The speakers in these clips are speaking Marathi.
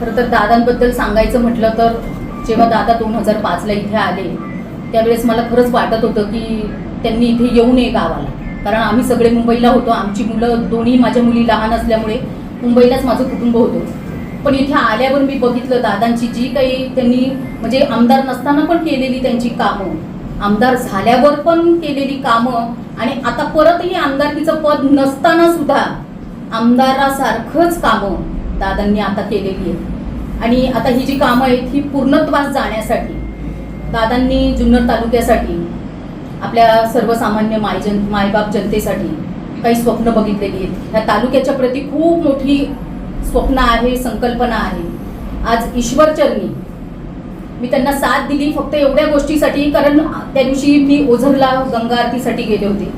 खरं तर दादांबद्दल सांगायचं म्हटलं तर जेव्हा दादा दोन हजार पाचला इथे आले त्यावेळेस मला खरंच वाटत होतं की त्यांनी इथे येऊ नये गावाला. कारण आम्ही सगळे मुंबईला होतो. आमची मुलं दोन्ही माझ्या मुली लहान असल्यामुळे मुंबईलाच माझं कुटुंब होतं. पण इथे आल्यावर मी बघितलं दादांची जी काही त्यांनी म्हणजे आमदार नसताना पण केलेली त्यांची कामं आमदार झाल्यावर पण केलेली कामं आणि आता परतही आमदारकीचं पद नसताना सुद्धा आमदारासारखंच कामं दादांनी आता केलेली आहेत. आणि आता ही जी कामं आहेत ही पूर्णत्वास जाण्यासाठी दादांनी जुन्नर तालुक्यासाठी आपल्या सर्वसामान्य मायजन मायबाप जनतेसाठी काही स्वप्न बघितलेली आहेत. ह्या तालुक्याच्या प्रती खूप मोठी स्वप्न आहे संकल्पना आहे. आज ईश्वरचरणी मी त्यांना साथ दिली फक्त एवढ्या गोष्टीसाठी कारण त्या दिवशी मी ओझरला गंगा आरतीसाठी गेले होते.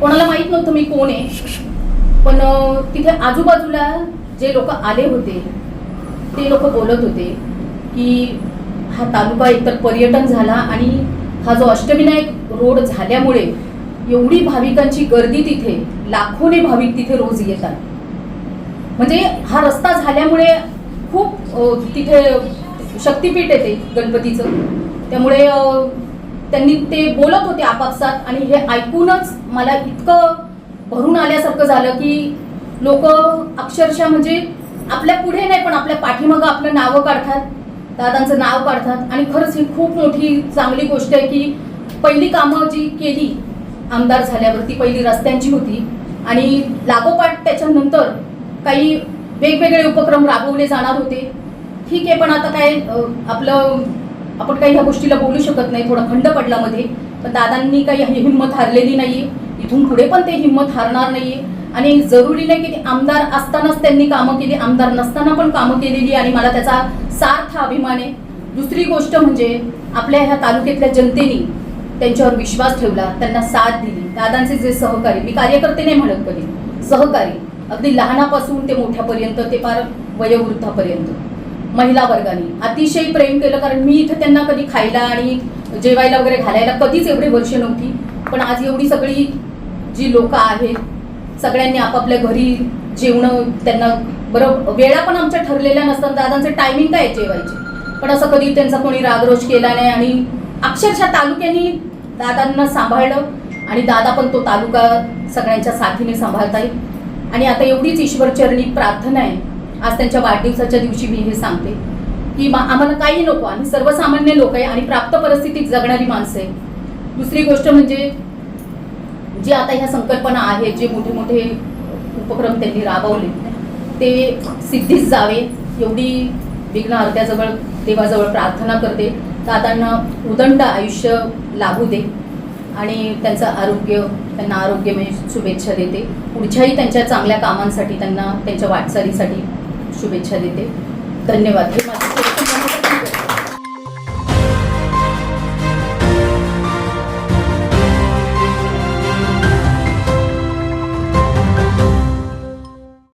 कोणाला माहीत नव्हतं मी कोण आहे. पण तिथे आजूबाजूला जे लोक आले होते ते लोक बोलत होते की हा तालुका एकतर पर्यटन झाला आणि हा जो अष्टविनायक रोड झाल्यामुळे एवढी भाविकांची गर्दी तिथे लाखोने भाविक तिथे रोज येतात. म्हणजे हा रस्ता झाल्यामुळे खूप तिथे शक्तिपीठ येते गणपतीचं. त्यामुळे त्यांनी ते बोलत होते आपापसात आणि हे ऐकूनच मला इतकं भरून आल्यासारखं झालं की लोक अक्षरशः म्हणजे आपल्या पुढे नाही पण आपल्या पाठीमागं आपलं नावं काढतात दादांचं नाव काढतात. आणि खरंच ही खूप मोठी चांगली गोष्ट आहे की पहिली कामं जी केली आमदार झाल्यावरती पहिली रस्त्यांची होती. आणि लागोपाठ त्याच्यानंतर काही वेगवेगळे उपक्रम राबवले जाणार होते. ठीक आहे पण आता काय आपलं आपण काही ह्या गोष्टीला बोलू शकत नाही थोडा खंड पडला मध्ये. पण दादांनी काही हिंमत हारलेली नाही इथून पुढे पण ते हिंमत हारणार नाहीये. आणि जरुरी नाही की ते आमदार असतानाच त्यांनी कामं केली आमदार नसताना पण कामं केलेली आणि मला त्याचा सार्थ अभिमान आहे. दुसरी गोष्ट म्हणजे आपल्या ह्या तालुक्यातल्या जनतेने त्यांच्यावर विश्वास ठेवला त्यांना साथ दिली. दादांचे जे सहकारी मी कार्यकर्ते नाही म्हणत कधी सहकारी. अगदी लहानापासून ते मोठ्यापर्यंत ते फार वयोवृद्धापर्यंत महिला वर्गाने. अतिशय प्रेम केलं कारण मी इथं त्यांना कधी खायला आणि जेवायला वगैरे घालायला कधीच एवढे वर्ष नव्हती. पण आज एवढी सगळी जी लोकं आहेत सगळ्यांनी आपापल्या घरी जेवणं त्यांना बरं वेळा पण आमच्या ठरलेल्या नसतात. दादांचे टायमिंग काय जेवायचे? पण असं कधी त्यांचा कोणी रागरोष केला नाही आणि अक्षरशः तालुक्यांनी दादांना सांभाळलं आणि दादा पण तो तालुका सगळ्यांच्या साथीने सांभाळतायत आणि आता एवढीच ईश्वरचरणी प्रार्थना आहे. आज त्यांच्या वाढदिवसाच्या दिवशी मी हे सांगते की मा- आम्हाला काही नको. आम्ही सर्वसामान्य लोक आहे आणि प्राप्त परिस्थितीत जगणारी माणसं आहे. दुसरी गोष्ट म्हणजे जे आता ह्या संकल्पना आहेत जे मोठे मोठे उपक्रम त्यांनी राबवले ते सिद्धीच जावे एवढी विघ्न अर्ध्याजवळ देवाजवळ प्रार्थना करते. दादांना उदंड आयुष्य लाभू दे आणि त्यांचं आरोग्य त्यांना आरोग्यमय म्हणजे शुभेच्छा देते. पुढच्याही त्यांच्या चांगल्या कामांसाठी त्यांना त्यांच्या वाटचालीसाठी शुभेच्छा देते. धन्यवाद. हे माझे